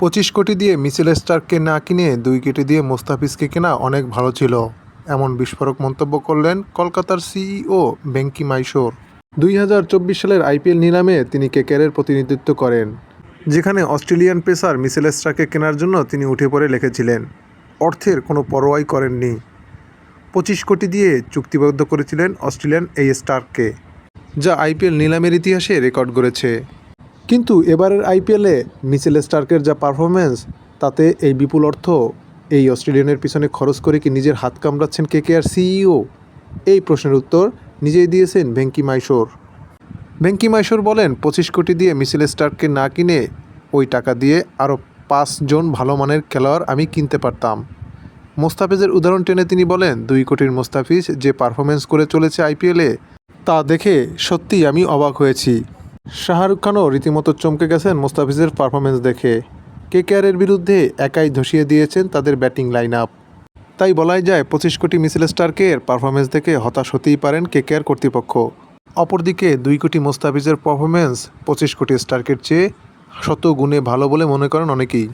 পঁচিশ কোটি দিয়ে মিচেল স্টার্ককে না কিনে দুই কোটি দিয়ে মোস্তাফিজকে কেনা অনেক ভালো ছিল, এমন বিস্ফোরক মন্তব্য করলেন কলকাতার সিইও বেঙ্কি মাইশোর। দুই হাজার চব্বিশ সালের আইপিএল নিলামে তিনি কেকেরের প্রতিনিধিত্ব করেন, যেখানে অস্ট্রেলিয়ান পেসার মিচেল স্টার্ককে কেনার জন্য তিনি উঠে পড়ে লিখেছিলেন, অর্থের কোনো পরোয়াই করেননি। পঁচিশ কোটি দিয়ে চুক্তিবদ্ধ করেছিলেন অস্ট্রেলিয়ান এই স্টার্ককে যা আইপিএল নিলামের ইতিহাসে রেকর্ড গড়েছে। কিন্তু এবারের আইপিএলে মিচেল স্টার্কের যা পারফরমেন্স তাতে এই বিপুল অর্থ, এই অস্ট্রেলিয়ানের পিছনে খরচ করে কি নিজের হাত কামড়াচ্ছেন কে কে আর সিইও? এই প্রশ্নের উত্তর নিজেই দিয়েছেন ভেঙ্কি মাইশোর। ভেঙ্কি মাইশোর বলেন, পঁচিশ কোটি দিয়ে মিচেল স্টার্ককে না কিনে ওই টাকা দিয়ে আরও পাঁচজন ভালো মানের খেলোয়াড় আমি কিনতে পারতাম। মোস্তাফিজের উদাহরণ টেনে তিনি বলেন, দুই কোটির মোস্তাফিজ যে পারফরমেন্স করে চলেছে আইপিএলে তা দেখে সত্যিই আমি অবাক হয়েছি। শাহরুখ খানও রীতিমতো চমকে গেছেন মোস্তাফিজের পারফরমেন্স দেখে। কেকেআরের বিরুদ্ধে একাই ধসিয়ে দিয়েছেন তাদের ব্যাটিং লাইন আপ তাই বলাই যায়, পঁচিশ কোটি মিসেল স্টার্কের পারফরমেন্স দেখে হতাশ হতেই পারেন কেকেআর কর্তৃপক্ষ। অপরদিকে দুই কোটি মোস্তাফিজের পারফরমেন্স পঁচিশ কোটি স্টার্কের চেয়ে শত গুণে ভালো বলে মনে করেন অনেকেই।